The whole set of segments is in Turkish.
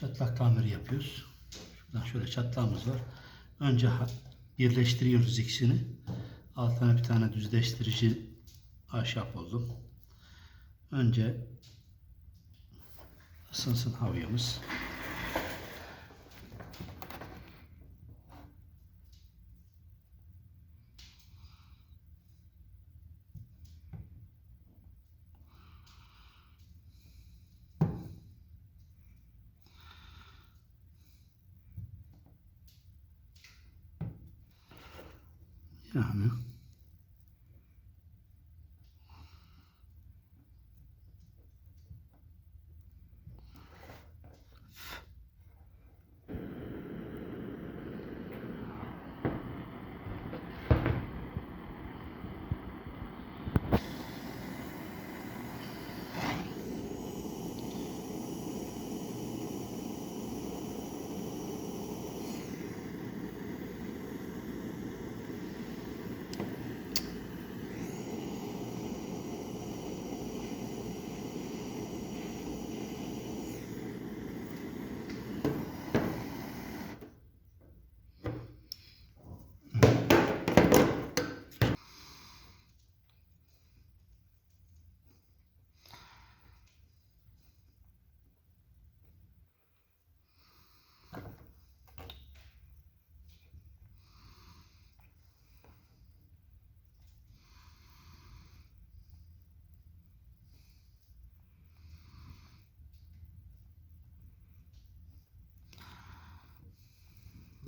Çatlak tamiri yapıyoruz. Şuradan şöyle çatlağımız var. Önce birleştiriyoruz ikisini. Altına bir tane düzleştirici ahşap buldum. Önce ısınsın havyamız. Yani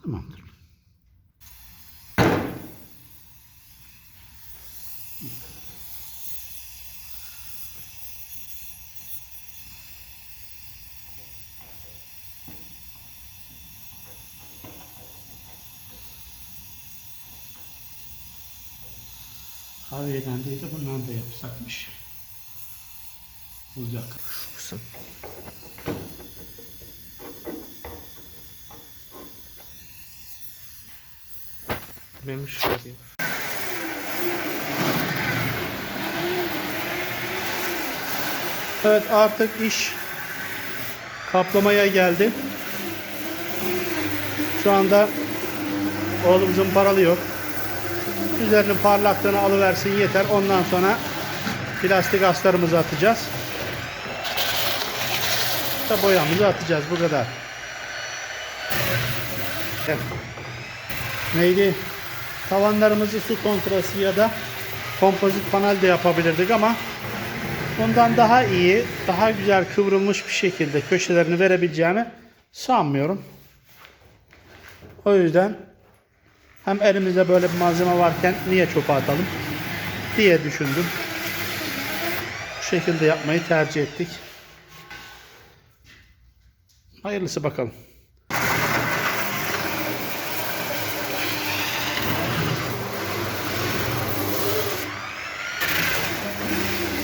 tamamdır. Havyeden değil de bundan da yapsakmış. Olacak. Kısım. Şu şey. Evet artık iş kaplamaya geldi. Şu anda oğlumuzun paralı yok. Üzerinin parlaklığını alıversin yeter. Ondan sonra plastik astarımızı atacağız. Da boyamızı atacağız bu kadar. Neydi? Tavanlarımızı su kontrası ya da kompozit panel de yapabilirdik ama Bundan daha iyi, daha güzel kıvrılmış bir şekilde köşelerini verebileceğimi sanmıyorum. O yüzden hem elimizde böyle bir malzeme varken niye çöpe atalım diye düşündüm. Bu şekilde yapmayı tercih ettik. Hayırlısı bakalım.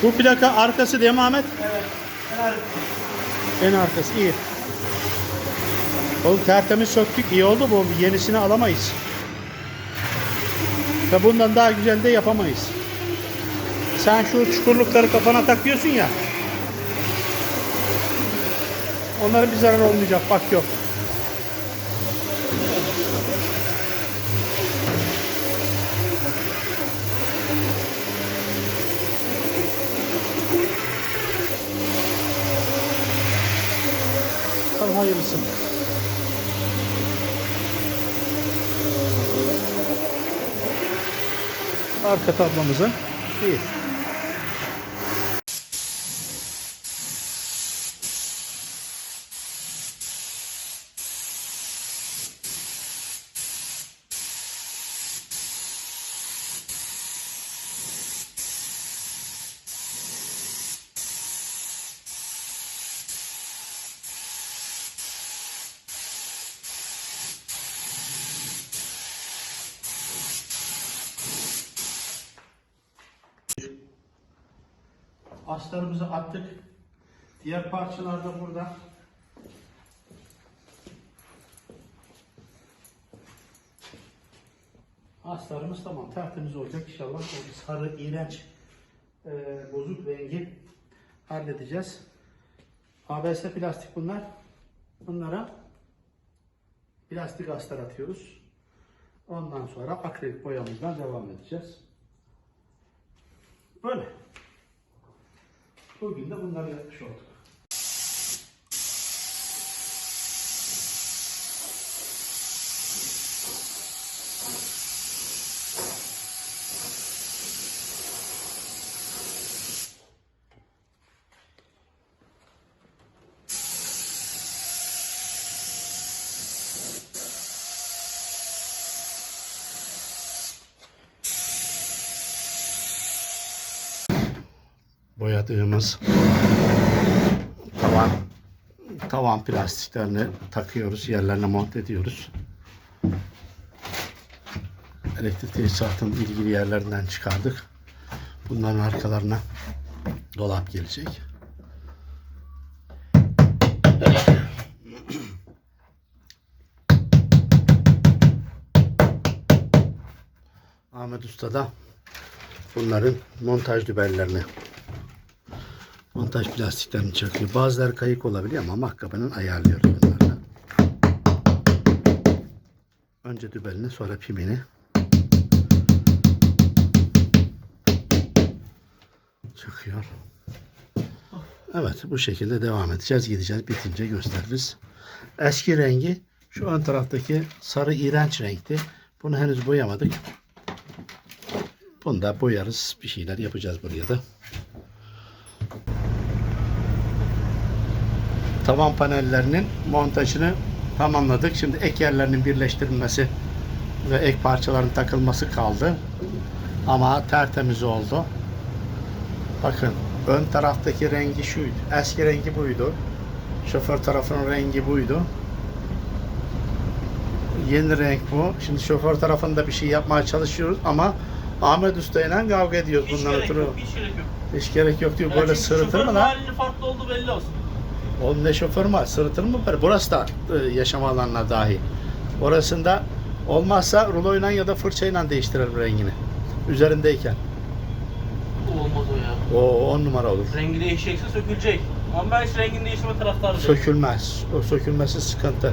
Bu plaka arkası değil mi Ahmet? Evet. En arkası iyi. Oğlum tertemiz söktük iyi oldu bu yenisini alamayız. Ve bundan daha güzel de yapamayız. Sen şu çukurlukları kafana takıyorsun ya. Onlara bir zarar olmayacak bak yok. Bakalım hayırlısı. Arka tablamızın iyi. Astarımızı attık. Diğer parçalar da burada. Astarımız tamam. Tertemiz olacak inşallah. O sarı, iğrenç, e, bozuk rengi halledeceğiz. ABS plastik bunlar. Bunlara plastik astar atıyoruz. Ondan sonra akrilik boyamızdan devam edeceğiz. Böyle. Bugün de bunları yapmış olduk. Boyadığımız tavan tavan plastiklerini takıyoruz, yerlerine monte ediyoruz. Elektrik tesisatın ilgili yerlerinden çıkardık. Bunların arkalarına dolap gelecek. Ahmet Usta da bunların montaj dübellerini montaj plastiklerini çakıyor. Bazıları kayık olabiliyor ama mahkabenin ayarlıyoruz bunları. Önce dübelini sonra pimini. Çakıyor. Evet bu şekilde devam edeceğiz. Gideceğiz. Bitince gösteririz. Eski rengi şu ön taraftaki sarı iğrenç renkti. Bunu henüz boyamadık. Bunu da boyarız. Bir şeyler yapacağız buraya da. Tavan panellerinin montajını tamamladık. Şimdi ek yerlerinin birleştirilmesi ve ek parçaların takılması kaldı. Ama tertemiz oldu. Bakın ön taraftaki rengi şuydu. Eski rengi buydu. Şoför tarafının rengi buydu. Yeni renk bu. Şimdi şoför tarafında bir şey yapmaya çalışıyoruz ama Ahmet Usta ile kavga ediyoruz bundan ötürü. hiç gerek yok. Diyor. Yani Böyle çünkü sırıtır şoförün mı lan? halinin farklı olduğu belli olsun. Oğlum ne şoför mü var? Sırıtır mı böyle? Burası da e, yaşam alanına dahi. Orasında olmazsa ruloyla ya da fırçayla değiştirelim rengini. Üzerindeyken. Olmaz o ya. O on numara olur. Rengi değişecekse sökülecek. Ama ben hiç rengini değiştirme taraftarı değilim. Sökülmez. O sökülmesi sıkıntı.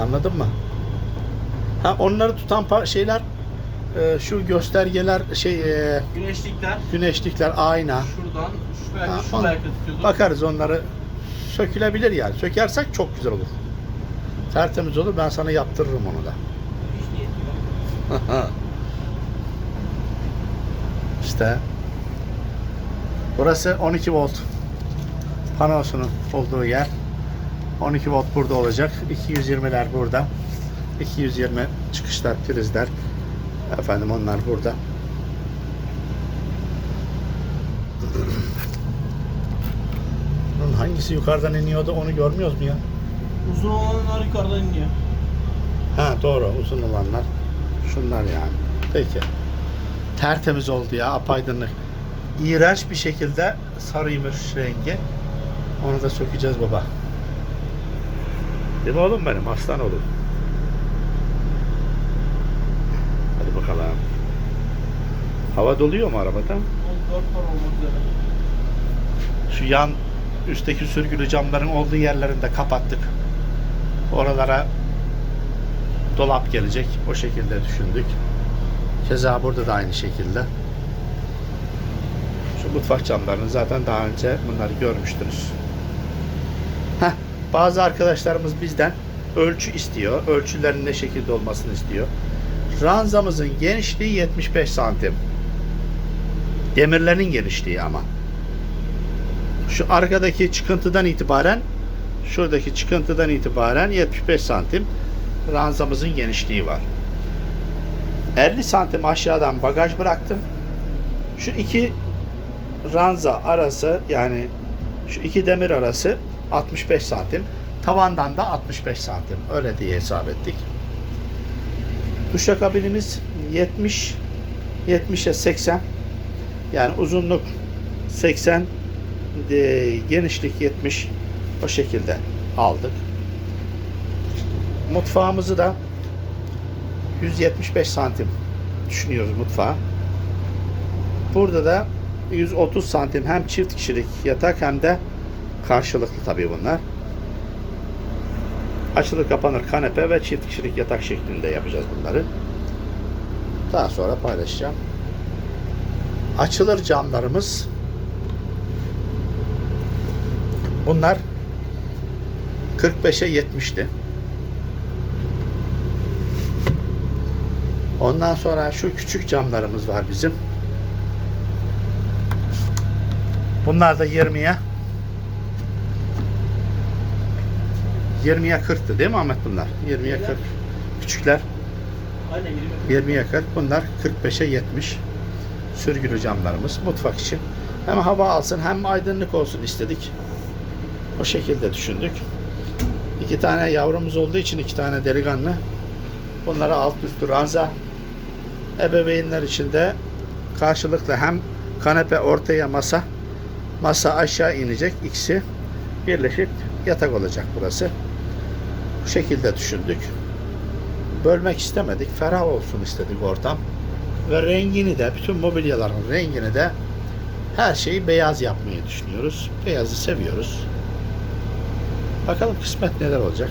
Anladın mı? Ha onları tutan pa- şeyler e, şu göstergeler şey e, Güneşlikler güneşlikler ayna. şuradan, şu belki Ha, şu belki tutuyordur. Bakarız onları sökülebilir yani. Sökersek çok güzel olur. Tertemiz olur. Ben sana yaptırırım onu da. İşte burası 12 volt panosunun olduğu yer 12 volt burada olacak 220'ler burada 220 çıkışlar prizler efendim onlar burada Bunun hangisi yukarıdan iniyordu onu görmüyoruz mu ya? Uzun olanlar yukarıdan iniyor. Ha doğru uzun olanlar. Şunlar yani. Peki. Tertemiz oldu ya apaydınlık. İğrenç bir şekilde sarıymış rengi. Onu da sökeceğiz baba. Değil mi oğlum benim aslan oğlum. Bakalım. Hava doluyor mu arabada? O dört par olmak. Şu yan üstteki sürgülü camların olduğu yerlerini de kapattık. Oralara dolap gelecek. O şekilde düşündük. Keza burada da aynı şekilde. Şu mutfak camlarını zaten daha önce bunları görmüştünüz. Heh, bazı arkadaşlarımız bizden ölçü istiyor. Ölçülerin ne şekilde olmasını istiyor. Ranzamızın genişliği 75 santim. Demirlerin genişliği ama şu arkadaki çıkıntıdan itibaren şuradaki çıkıntıdan itibaren 75 santim ranzamızın genişliği var. 50 santim aşağıdan bagaj bıraktım. Şu iki ranza arası yani şu iki demir arası 65 santim. Tavandan da 65 santim. Öyle diye hesap ettik. Duşakabinimiz 70 70'e 80 yani uzunluk 80 de, genişlik 70 o şekilde aldık. Mutfağımızı da 175 santim düşünüyoruz mutfağı. Burada da 130 santim hem çift kişilik yatak hem de karşılıklı tabii bunlar. Açılır kapanır kanepe ve çift kişilik yatak şeklinde yapacağız bunları. Daha sonra paylaşacağım. Açılır camlarımız bunlar 45'e 70'ti. Ondan sonra şu küçük camlarımız var bizim. Bunlar da 20'ye 20'ye 40'tı değil mi Ahmet bunlar? 20'ye 40. Küçükler Aynen 20. 20'ye 40. Bunlar 45'e 70. Sürgülü camlarımız mutfak için. Hem hava alsın hem aydınlık olsun istedik. O şekilde düşündük. İki tane yavrumuz olduğu için iki tane delikanlı. Bunlara alt üstü ranza. Ebeveynler için de karşılıklı hem kanepe ortaya masa. Masa aşağı inecek. ikisi birleşip yatak olacak burası. Bu şekilde düşündük. Bölmek istemedik. Ferah olsun istedik ortam. Ve rengini de, bütün mobilyaların rengini de her şeyi beyaz yapmayı düşünüyoruz. Beyazı seviyoruz. Bakalım kısmet neler olacak.